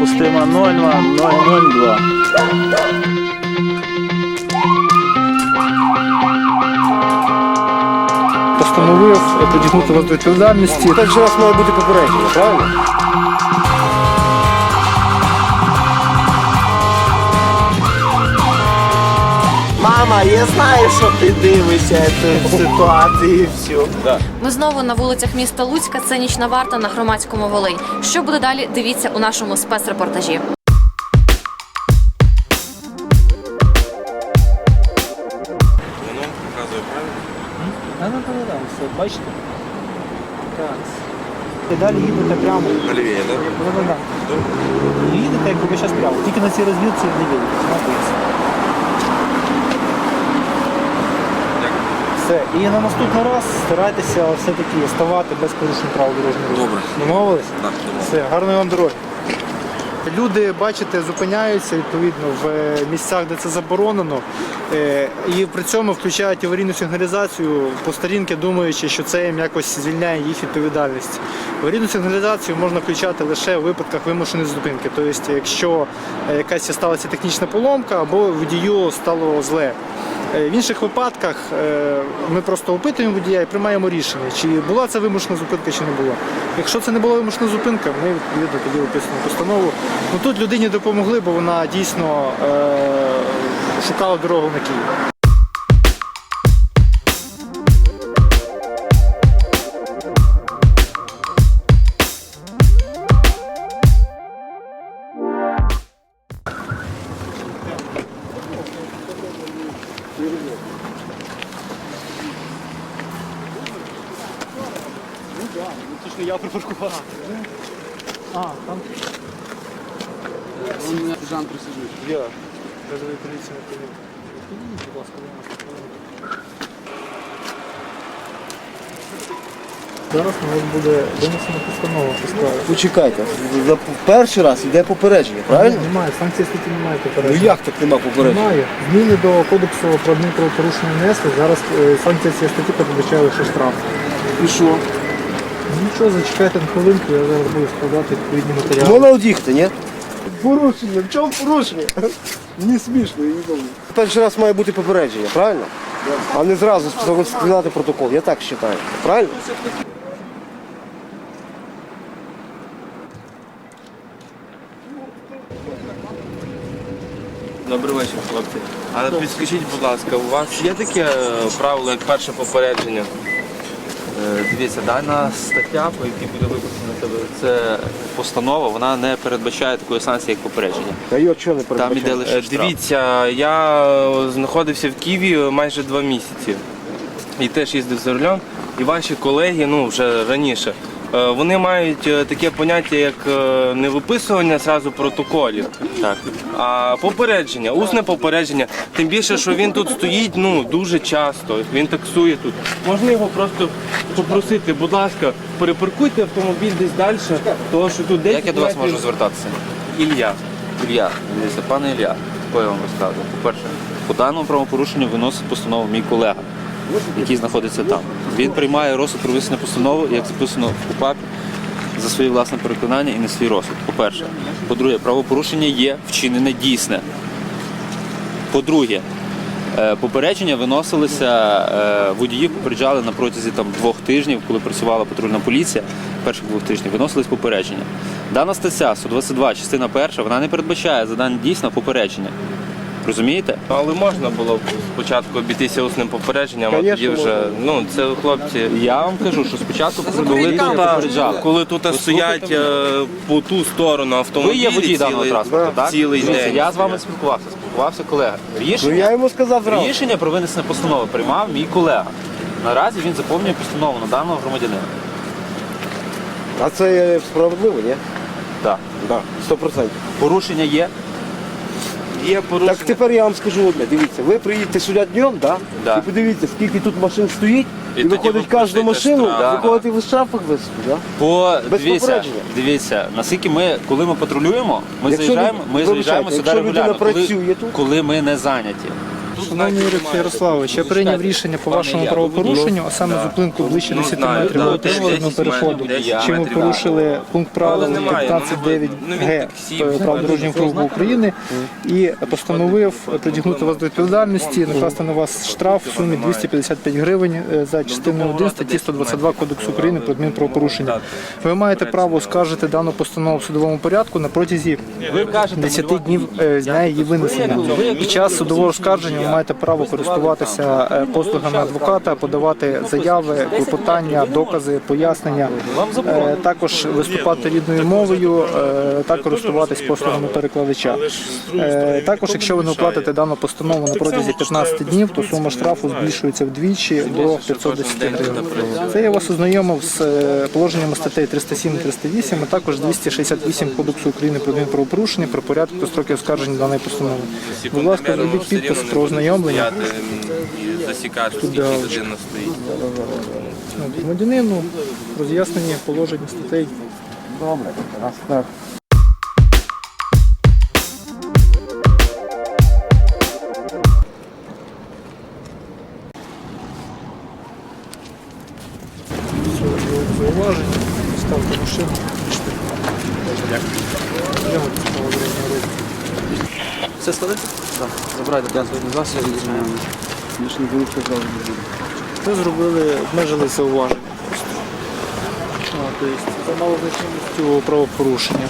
допустима норма 002. Постановив притягнути вас до відповідальності. Так же раз має бути попередження, правильно? Мама, я знаю, що ти дивишся цю ситуацію і все. Ми знову на вулицях міста Луцька. Це нічна варта на громадському Волинь. Що буде далі? Дивіться у нашому спецрепортажі. Воно показує правильно. Да, да, да, да, все, бачите? Так. І далі їдете прямо. Налівіє, так? Да, да, да. І їдете, як ви зараз прямо. Тільки на цій розвілці не їдете. Все. І на наступний раз старайтеся все-таки ставати без порушень правил дорожнього руху. Добре. Домовились? Так, добре. Все, гарної вам дороги. Люди, бачите, зупиняються відповідно в е, місцях, де це заборонено, е, і при цьому включають аварійну сигналізацію по старінки, думаючи, що це їм якось звільняє їх відповідальність. Аварійну сигналізацію можна включати лише у випадках вимушеної зупинки. Тобто, якщо е, якась сталася технічна поломка або водію стало зле. Е, В інших випадках е, ми просто опитуємо водія і приймаємо рішення, чи була це вимушена зупинка, чи не була. Якщо це не була вимушена зупинка, ми відповідно тоді виписуємо постанову. Ну тут людині допомогли, бо вона дійсно шукала дорогу на Київ. Я припаркував. А, там Жан присяжний. я. Газової поліції не. Підійдіть, будь ласка, нас. Зараз на вас буде винесена постанова по справі. Почекайте, за перший раз йде попередження, правильно? Немає, санкції статті немає Ну попередження. як так нема попередження? Немає. Зміни до кодексу про адмінправопорушення внесли. Зараз е, санкція цієї статті передбачає лише штраф. І що? Ну, Нічого, зачекайте на хвилинку, я зараз буду складати відповідні матеріали. Можна одіхти, ні? Порушення, в чому порушення? Мені смішно, я не думаю. Перший раз має бути попередження, правильно? А не зразу складати протокол. Я так вважаю. Правильно? Добрий вечір, хлопці. Але підскажіть, будь ласка, у вас є таке правило, як перше попередження? Е, Дивіться, дана стаття, по якій буде виписана тебе, це постанова, вона не передбачає такої санкції, як попередження. Та його чого не Там передбачає? іде Е, лише штраф. Дивіться, я е, знаходився в Києві майже два місяці і теж їздив за рулем. І ваші колеги, ну вже раніше, вони мають е, таке поняття, як е, не виписування зразу протоколів, Так. а попередження, усне попередження. Тим більше, що він тут стоїть ну дуже часто. Він таксує тут. Можна його просто попросити, будь ласка, перепаркуйте автомобіль десь далі, тому що тут 10 Як я до вас можу звертатися? Ілля. Ілля, пане Ілля, я вам розказую. По-перше, по даному правопорушенню виносить постанову мій колега, який знаходиться там. Він приймає розсуд про висунення постанови, як записано в КУПАПі, за своє власне переконання і не свій розсуд. По-перше. По-друге, правопорушення є вчинене дійсне. По-друге, е, попередження виносилися, е, водіїв попереджали на протязі там, двох тижнів, коли працювала патрульна поліція, перших двох тижнів, виносились попередження. Дана стаття 122, частина перша, вона не передбачає задання дійсно попередження. Розумієте? Але можна було б спочатку обійтися усним попередженням, а тоді вже ну це хлопці. Я вам кажу, що спочатку Коли тут, коли тут стоять е, по ту сторону Ви автомобілі, є водій даного цілий, транспорту, так? цілий Дивіться, день. Я з вами спілкувався, спілкувався колега. Ну Рішення, я йому сказав зразу. рішення про винесення постанови приймав мій колега. Наразі він заповнює постанову на даного громадянина. А це справедливо, ні? Так. Так, сто процентів. Порушення є. Є порушення. Так тепер я вам скажу одне, дивіться, ви приїдете сюди днем, да? Да. і подивіться, скільки тут машин стоїть, І і, тоді виходить ви кожну машину, штраф. виходите ви штрафах висити, да? По Без дивіться, попередження. дивіться, наскільки ми, коли ми патрулюємо, ми Якщо заїжджаємо, ми вибачайте, заїжджаємо сюди якщо людина регулярно, коли, працює тут? коли ми не зайняті. Шановний Ярославович, я прийняв рішення по вашому правопорушенню, а саме зупинку ближче Ну, 10 метрів до 10 переходу. Чим ви порушили пункт правил Але немає, ну, 15.9 ну, Г таксі, правил дорожнього руху України і постановив притягнути вас до відповідальності, накласти на вас штраф в сумі 255 гривень е, за частиною 1 статті 122 Кодексу України про адмінправопорушення. Ви маєте право оскаржити дану постанову в судовому порядку на протязі 10 днів е, з дня її винесення. Під час судового оскарження маєте право користуватися е, послугами адвоката, подавати заяви, клопотання, докази, пояснення, е, також виступати рідною мовою е, та користуватись послугами перекладача. Також, якщо ви не оплатите дану постанову на протязі 15 днів, то сума штрафу збільшується вдвічі до 510 гривень. Це я вас ознайомив з положеннями статей 307 і 308, а також 268 Кодексу України про адмінправопорушення про порядок та строки оскарження даної постанови. Будь ласка, зробіть підпис про ознайомлення. І засікати, скільки да. людина стоїть. Ну, Громадянину роз'яснення положення статей. Зауваження, Так. Забирайте транспортний засіб. Ми зробили, обмежили зауваження. тобто за малозначимістю правопорушення.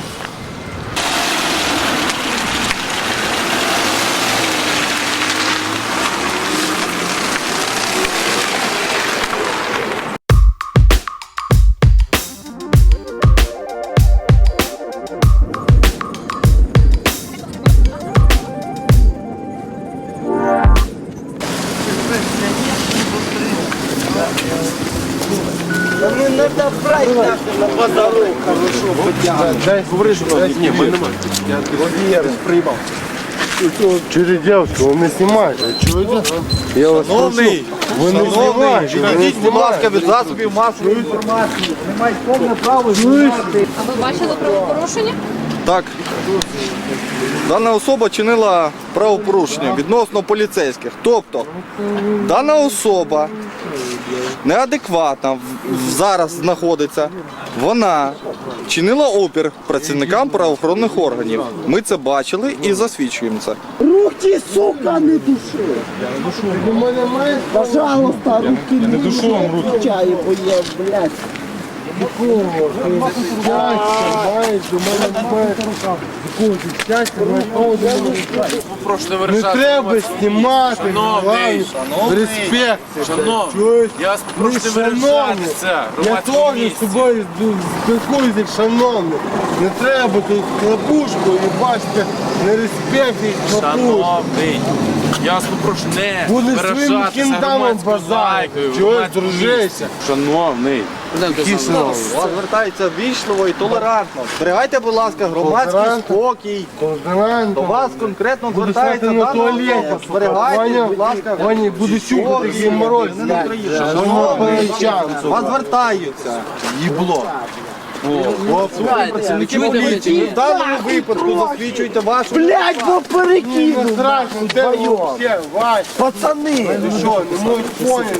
Чередявського, ви не знімаєте, чуєте? Я вас прошу. Ви не знімаєте, ви будь ласка, від засобів масової інформації. Ви маєте повне право А ви бачили правопорушення? Так. Дана особа чинила правопорушення відносно поліцейських. Тобто, дана особа неадекватна зараз знаходиться. Вона чинила опір працівникам правоохоронних органів. Ми це бачили і засвідчуємо це. Руки, сука, не души. Пожалуйста, руки не душу вам руки. Чаю, блядь. Не треба знімати, шановний, респект. Я Не шановний. Я теж з тобою спілкуюся, як шановний. Не треба тут хлопушку і бачите, не респект і. Шановний, я вас попрошу не Будеш своїм виражатися кіндамом громадською базарити. лайкою. в Чуєш, громадському дружище? Шановний. Який шановний? Вас звертається вічливо і толерантно. Зберігайте, будь ласка, громадський Толерантно? спокій. До вас конкретно звертається на дана. Зберігайте, будь ласка, Ваня, буду чухати спокій. Шановний, Шановний, Вас звертаються. Їбло. Працівники поліції. В даному випадку засвідчуйте вашу Блядь, ну перекину. страшно, де ви вообще, Вась? Пацани. Ти що, не можеш поняти?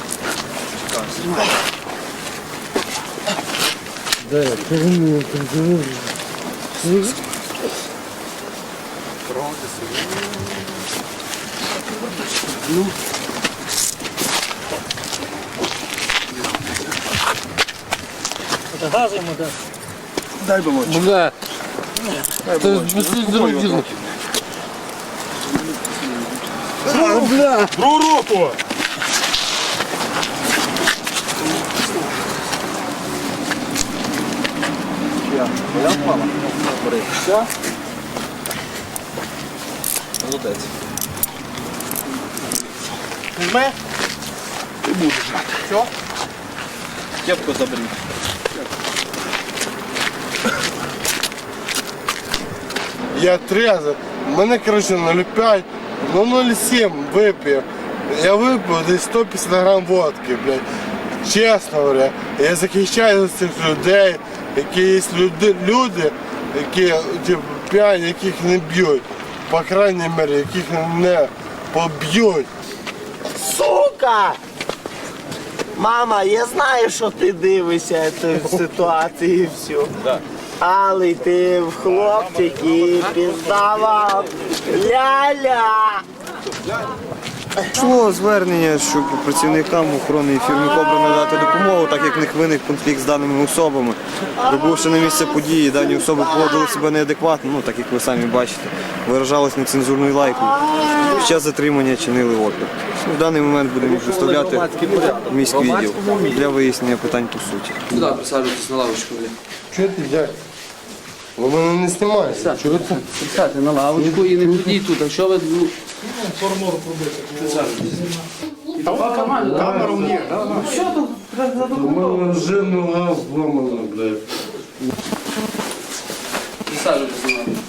снимай. Да, перемыл, перемыл. Ну. Это газы ему, да? Дай бы мочь. Ну, да. Дай бы мочь. Другу руку! Другу руку! Все. Молодець. Візьме? Ти будеш жати. Все? Дябко заберіть. Я трезвый. Мене, короче, 0,5, ну 0,7 випив. Я випив десь 150 грам водки, блядь. Чесно говоря, я захищаю цих людей які є люди, люди які типу, п'яні, яких не б'ють. По крайній мірі, яких не поб'ють. Сука! Мама, я знаю, що ти дивишся цю ситуацію всю. Але ти в хлопчики піздава ля-ля. Йшло звернення, щоб працівникам охорони фірми Кобра надати допомогу, так як в них виник конфлікт з даними особами. Прибувши на місце події, дані особи поводили себе неадекватно, ну так як ви самі бачите, виражались нецензурною лайкою. Під час затримання чинили опір. В даний момент будемо в міський відділ для вияснення питань по суті. Сюди присаджуйтесь на лавочку. Чого ти дядь? Ви мене не знімаєте. Чого ти? Сядьте на лавочку і не ходіть тут. Якщо ви ну, У мене вже нога зломана, блядь. присаджуйтесь на лавочку.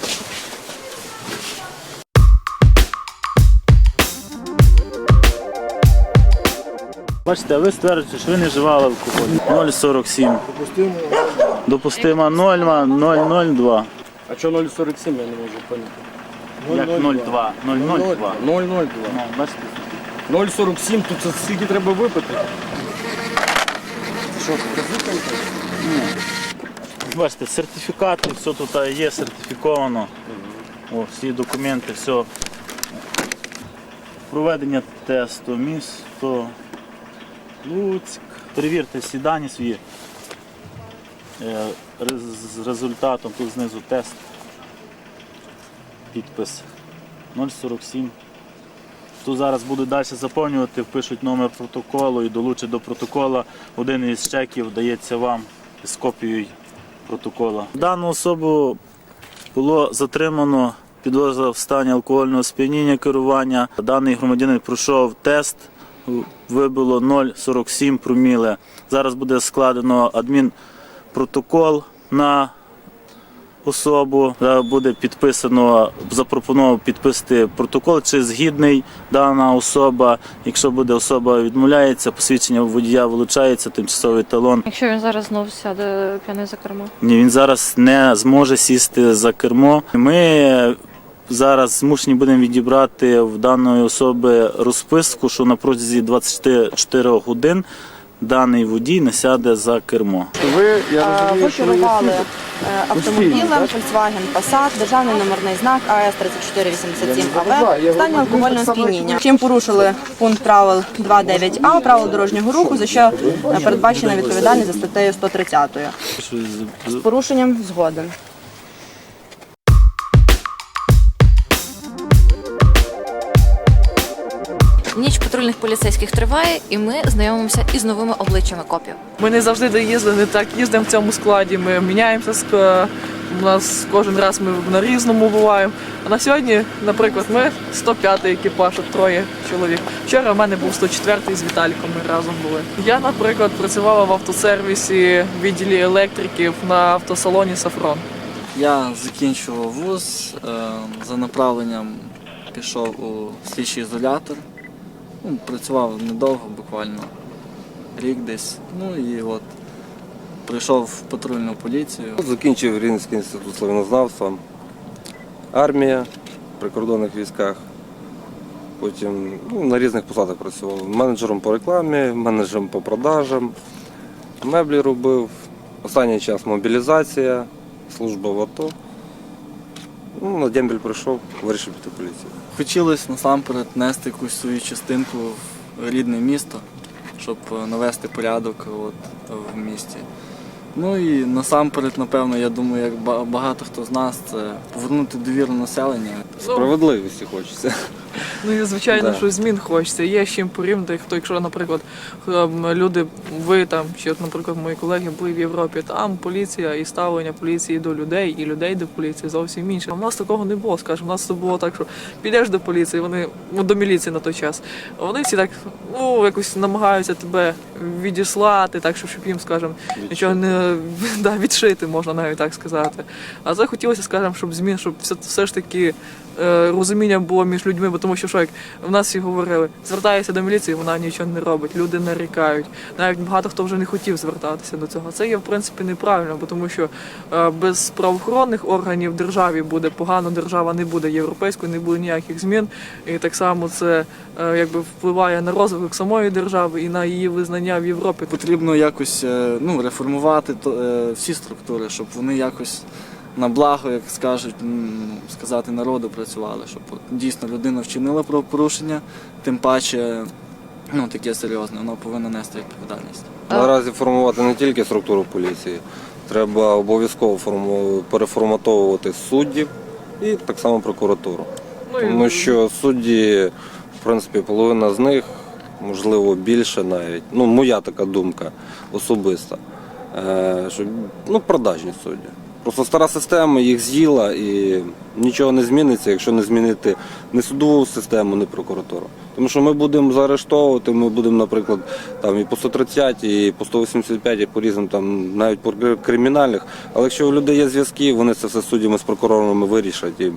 Бачите, а ви стверджуєте, що ви не вживали алкоголь. 0,47. Допустимо 0,002. А що 0,47 я не можу поняти? Як 0,2. 0,02. 0,02. Ну, бачите, 0,47, тут це скільки треба випити? бачите, сертифікати, все тут є сертифіковано. О, всі документи, все. Проведення тесту, місто, Луцьк. Перевірте всі дані свої. Е, З результатом тут знизу тест. Підпис 047. Тут зараз будуть далі заповнювати, впишуть номер протоколу і долучать до протокола. Один із чеків дається вам з копією протокола. Дану особу було затримано підозра в стані алкогольного сп'яніння керування. Даний громадянин пройшов тест, вибило 0,47 проміле. Зараз буде складено адмінпротокол на особу. Буде підписано, запропоновано підписати протокол, чи згідний дана особа. Якщо буде особа відмовляється, посвідчення водія вилучається, тимчасовий талон. Якщо він зараз знов сяде п'яний за кермо. Ні, він зараз не зможе сісти за кермо. Ми зараз змушені будемо відібрати в даної особи розписку, що на протязі 24 годин даний водій не сяде за кермо. Ви, я розумію, Ви що ви керували е, автомобілем Volkswagen Passat, державний номерний знак АС 3487 АВ в стані алкогольного сп'яніння. Чим порушили пункт правил 2.9а правил дорожнього руху, за що е, передбачена відповідальність за статтею 130. З порушенням згоден. Патрульних поліцейських триває, і ми знайомимося із новими обличчями копів. Ми не завжди доїздили, не так їздимо в цьому складі. Ми міняємося. ск- У нас кожен раз ми на різному буваємо. А на сьогодні, наприклад, ми 105-й екіпаж, троє чоловік. Вчора в мене був 104-й з Віталіком. Ми разом були. Я, наприклад, працювала в автосервісі в відділі електриків на автосалоні Сафрон. Я закінчував вуз, е, за направленням пішов у слідчий ізолятор. Ну, працював недовго, буквально рік десь. Ну і от прийшов в патрульну поліцію. Закінчив Рівненський інститут славянознавства, армія в прикордонних військах. Потім ну, на різних посадах працював. Менеджером по рекламі, менеджером по продажам, меблі робив. Останній час мобілізація, служба в АТО. Ну, на дембель прийшов, вирішив піти в поліцію. Хотілося насамперед нести якусь свою частинку в рідне місто, щоб е, навести порядок от, в місті. Ну і насамперед, напевно, я думаю, як ба- багато хто з нас, це повернути довіру населення. Справедливості хочеться. Ну і звичайно, Да. що змін хочеться. Є з чим порівняти. Хто, якщо, наприклад, ем, люди, ви там, чи, наприклад, мої колеги були в Європі, там поліція і ставлення поліції до людей, і людей до поліції зовсім інше. В нас такого не було, скажімо. У нас це було так, що підеш до поліції, вони ну, до міліції на той час. Вони всі так ну якось намагаються тебе відіслати, так щоб, їм, скажімо, нічого не да, відшити, можна навіть так сказати. А це хотілося, скажімо, щоб змін, щоб все, все ж таки е, розуміння було між людьми, тому що що як в нас всі говорили, звертаєшся до міліції, вона нічого не робить, люди нарікають. Навіть багато хто вже не хотів звертатися до цього. Це є в принципі неправильно, бо тому що е, без правоохоронних органів державі буде погано, держава не буде європейською, не буде ніяких змін. І так само це е, якби впливає на розвиток самої держави і на її визнання в Європі. Потрібно якось е, ну, реформувати всі структури, щоб вони якось на благо, як скажуть, сказати, народу працювали, щоб от дійсно людина вчинила правопорушення, тим паче ну, таке серйозне, воно повинно нести відповідальність. Наразі формувати не тільки структуру поліції, треба обов'язково форму- переформатовувати суддів і так само прокуратуру. Ну, Тому що судді, в принципі, половина з них, можливо, більше навіть. Ну, моя така думка особиста. е, Що, ну, продажні судді. Просто стара система їх з'їла і нічого не зміниться, якщо не змінити ні судову систему, ні прокуратуру. Тому що ми будемо заарештовувати, ми будемо, наприклад, там і по 130, і по 185, і по різним там навіть по кримінальних. Але якщо у людей є зв'язки, вони це все суддями з прокурорами вирішать. І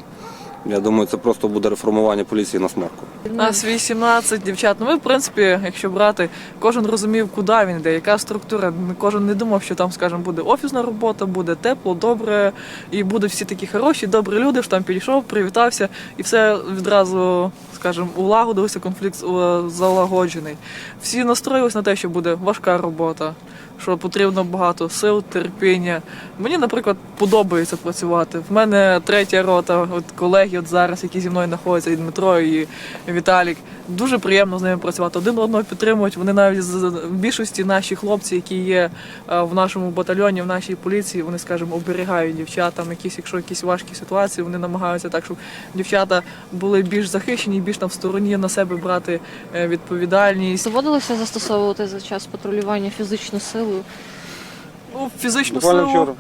я думаю, це просто буде реформування поліції на смарку. Нас 18 дівчат. Ну ми, в принципі, якщо брати, кожен розумів, куди він йде, яка структура. Кожен не думав, що там, скажімо, буде офісна робота, буде тепло, добре, і будуть всі такі хороші, добрі люди, що там підійшов, привітався, і все відразу, скажімо, улагодилося, конфлікт е, залагоджений. Всі настроїлися на те, що буде важка робота. Що потрібно багато сил, терпіння. Мені, наприклад, подобається працювати. В мене третя рота, от колеги от зараз, які зі мною знаходяться, і Дмитро, і Віталік. Дуже приємно з ними працювати. Один одного підтримують. Вони навіть з більшості наші хлопці, які є е, в нашому батальйоні, в нашій поліції, вони, скажімо, оберігають дівчат. Там якісь, якщо якісь важкі ситуації, вони намагаються так, щоб дівчата були більш захищені, більш там в стороні на себе брати е, відповідальність. Доводилося застосовувати за час патрулювання фізичну силу. Ну, фізичну Буквально силу. вчора.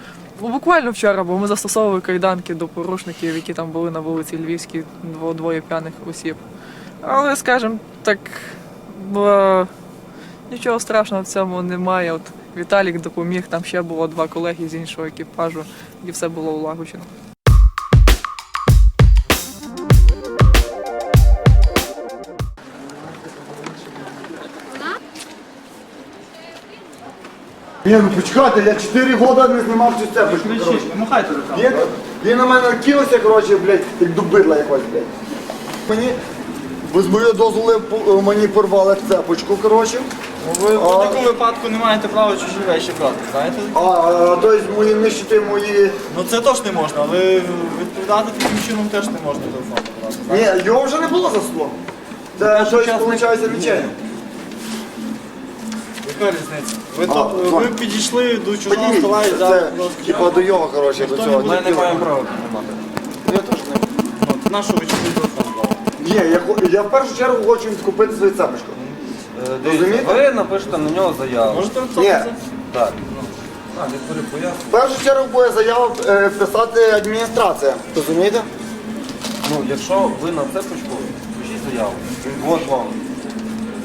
Ну, буквально вчора, бо ми застосовували кайданки до порушників, які там були на вулиці Львівській, дво- двоє п'яних осіб. Але, скажімо, так бо нічого страшного в цьому немає. От Віталік допоміг, там ще було два колеги з іншого екіпажу, і все було улагоджено. Ні, ну почекайте, я 4 роки не знімав цю цепочку. коротше. махайте руками. Він, він на мене кинувся, коротше, блядь, як до бидла якось, блядь. Мені без моєї дозволу по- мені порвали цепочку, коротше. Ви в А- такому випадку не маєте права чужі речі брати, знаєте? А, а то мої нищити мої. Ну це теж не можна, але відповідати таким чином теж не можна телефон брати. Ні, його вже не було за скло. Це щось, виходить, відчайно. Яка різниця? Ви, А, два. ви підійшли до чужого стола і це, це типа до його, коротше, до цього. не буде Ні, права піднімати. Я теж не. Ну, на що ви чужий телефон брали? Ні, я, хо- я в першу чергу хочу відкупити свою цепочку. Розумієте? Ви напишете на нього заяву. Можете Ні, написати це? Так. А, відповідь поясню. в першу чергу буде заяву е, писати адміністрація. Розумієте? Ну, якщо ви на цепочку, пишіть заяву. От вам.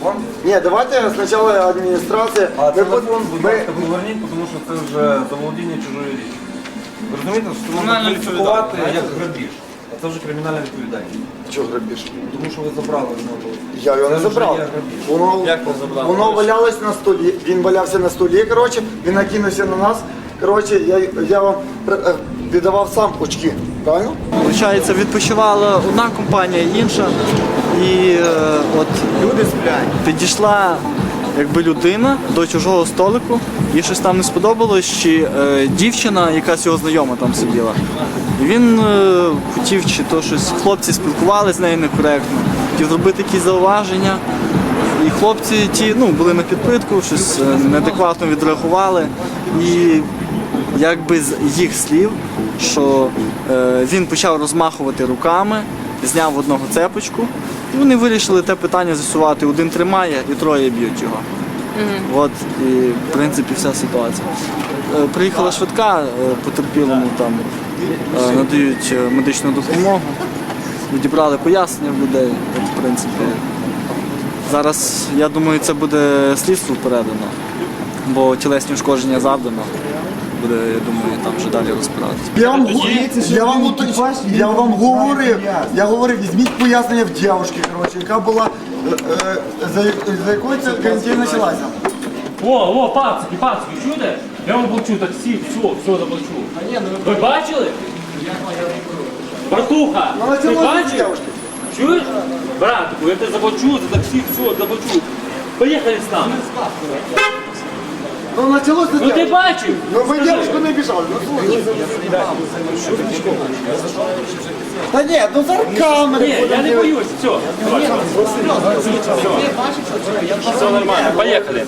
Вам? Ні, давайте спочатку адміністрація. А телефон, будь ми- ласка, поверніть, тому що це вже заволодіння чужої річі. Ви розумієте, що це можна Кримінальна кваліфікувати відповідальність, як грабіж. А це вже кримінальна відповідальність. Чого грабіж? Тому що ви забрали в нього. Я його Це не вже забрав. є грабіж. Воно, Як ви забрали? воно валялось на столі. Він валявся на столі, коротше, він накинувся на нас. Коротше, я, я вам е, віддавав сам очки. Правильно? Получається, відпочивала одна компанія, інша. І е, от Люди сплять. підійшла якби людина до чужого столику, їй щось там не сподобалось, чи е, дівчина, якась його знайома там сиділа. І він е, хотів, чи то щось хлопці спілкувалися з нею некоректно, хотів зробити якісь зауваження. І хлопці ті ну, були на підпитку, щось е, неадекватно відреагували. І якби з їх слів, що е, він почав розмахувати руками, зняв одного цепочку. І вони вирішили те питання з'ясувати. Один тримає і троє б'ють його. От і в принципі вся ситуація. Е, Приїхала швидка, е, потерпілому там е, надають медичну допомогу, відібрали пояснення в людей. От, в принципі, зараз я думаю, це буде слідство передано, бо тілесні ушкодження завдано. Буде, я думаю, там вже далі розбиратися. Я вам, я вам, я вам говорив, я говорив, візьміть пояснення в дівчинки, коротше, яка була, е, е, за, за якою ця карантин почалася. О, о, пацики, пацики, чуєте? Я вам плачу таксі, все, все заплачу. Ви бачили? Братуха, Ну, ти бачив? Чуєш? Братику, я тебе заплачу за таксі, все, заплачу. Поїхали з нами. Ну, почалося Ну ти бачив? Ну, ви дівчинку не біжали, ну слухай. Та ні, ну зараз камери. Ні, я не боюсь, все. Все нормально, поїхали.